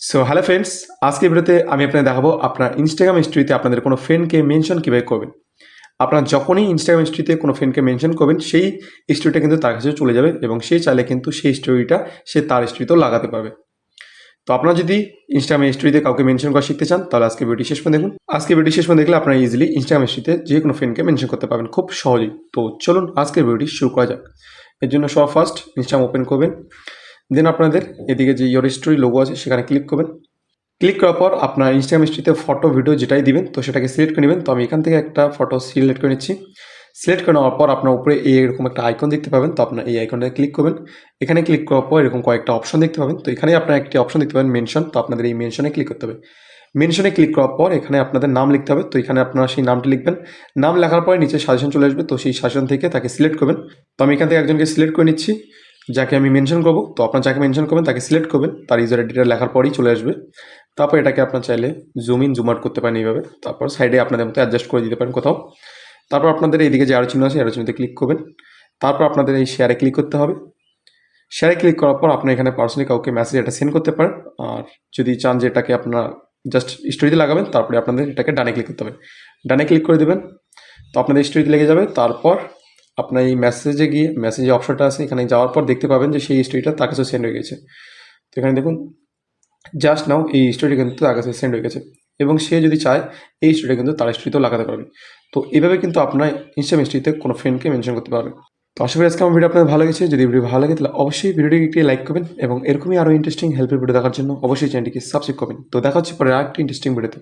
So hello friends আজকের ভিডিওতে আমি আপনাদের দেখাবো আপনার ইনস্টাগ্রাম স্টোরিতে আপনাদের কোনো ফ্রেন্ডকে মেনশন কীভাবে করবেন। আপনার যখনই ইনস্টাগ্রাম স্টোরিতে কোনো ফ্রেন্ডকে মেনশন করবেন, সেই স্টোরিটা কিন্তু তার কাছে চলে যাবে এবং সে চাইলে কিন্তু সেই স্টোরিটা সে তার স্টোরিতেও লাগাতে পারবে। তো আপনারা যদি ইনস্টাগ্রাম স্টোরিতে কাউকে মেনশন করা শিখতে চান, তাহলে আজকে ভিডিও শেষ পর্যন্ত দেখুন। আজকে ভিডিও শেষ পর্যন্ত দেখলে আপনারা ইজিলি ইনস্টাগ্রাম স্টোরিতে যে কোনো ফ্রেন্ডকে মেনশন করতে পারবেন খুব সহজেই। তো চলুন আজকের ভিডিওটি শুরু করা যাক। এর জন্য সব ফার্স্ট ইনস্টাগ্রাম ওপেন করবেন। দেন আপনাদের এদিকে যে ইয়োর স্টোরি লোগো আছে, সেখানে ক্লিক করবেন। ক্লিক করার পর আপনার ইনস্টাগ্রাম স্টোরিতে ফটো ভিডিও যেটাই দিবেন, তো সেটাকে সিলেক্ট করে নেবেন। তো আমি এখান থেকে একটা ফটো সিলেক্ট করে নিচ্ছি। সিলেক্ট করে নেওয়ার পর আপনার উপরে এই এরকম একটা আইকন দেখতে পাবেন। তো আপনার এই আইকনটায় ক্লিক করবেন। এখানে ক্লিক করার পর এরকম কয়েকটা অপশন দেখতে পাবেন। তো এখানে আপনার একটি অপশন দেখতে পাবেন মেনশন তো আপনাদের এই মেনশনে ক্লিক করতে হবে। মেনশনে ক্লিক করার পর এখানে আপনাদের নাম লিখতে হবে। তো এখানে আপনারা সেই নামটি লিখবেন। নাম লেখার পরে নিচে সাজেশন চলে আসবে। তো সেই সাজেশন থেকে তাকে সিলেক্ট করবেন। তো আমি এখান থেকে একজনকে সিলেক্ট করে নিচ্ছি। যাকে আমি মেনশন করব, তো আপনার যাকে মেনশন করবেন, তাকে সিলেক্ট করবেন, তার ইউজার ডিটেল লেখার পরেই চলে আসবে। তারপর এটাকে আপনার চাইলে জুম ইন জুম আউট করতে পারেন এইভাবে। তারপর সাইডে আপনাদের মতো অ্যাডজাস্ট করে দিতে পারেন কোথাও। তারপর আপনাদের এইদিকে যে আরও চিহ্ন আছে আরও চিহ্নতে ক্লিক করবেন। তারপর আপনাদের এই শেয়ারে ক্লিক করতে হবে। শেয়ারে ক্লিক করার পর আপনি এখানে পার্সোনালি কাউকে মেসেজ এটা সেন্ড করতে পারেন। আর যদি চান যে এটাকে আপনার জাস্ট স্টোরিতে লাগাবেন, তারপরে আপনাদের এটাকে ডানে ক্লিক করতে হবে। ডানে ক্লিক করে দেবেন। তো আপনাদের স্টোরিতে লেগে যাবে। তারপর আপনার এই মেসেজে গিয়ে মেসেজে অপশনটা আছে, এখানে যাওয়ার পর দেখতে পাবেন যে সেই স্টোরিটা তার কাছে সেন্ড হয়ে গেছে। তো এখানে দেখুন জাস্ট নাও এই স্টোরিটা কিন্তু তার কাছে সেন্ড হয়ে গেছে। এবং সে যদি চায়, এই স্টোরিটা কিন্তু তার স্টোরিতেও লাগাতে পারবে। তো এইভাবে কিন্তু আপনার ইনস্টাগ্রাম স্টোরিতে কোনো ফ্রেন্ডকে মেনশন করতে পারবে তো আশা করি আজকে আমার ভিডিও আপনাদের ভালো লেগেছে। যদি ভিডিও ভালো লাগে, তাহলে অবশ্যই ভিডিওটিকে একটি লাইক করবেন এবং এরকমই আরও ইন্টারেস্টিং হেল্পের ভিডিও দেখার জন্য অবশ্যই চ্যানেলটিকে সাবস্ক্রাইব করবেন। তো দেখা হচ্ছে পরে আরেকটি ইন্টারেস্টিং ভিডিওতে